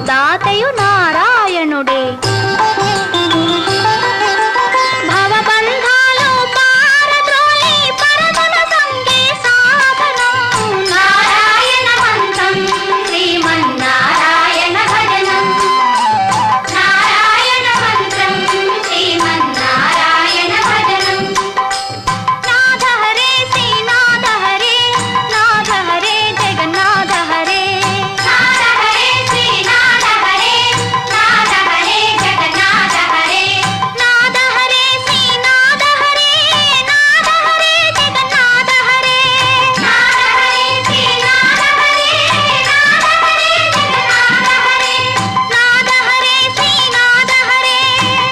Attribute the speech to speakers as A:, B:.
A: తాతయు Narayana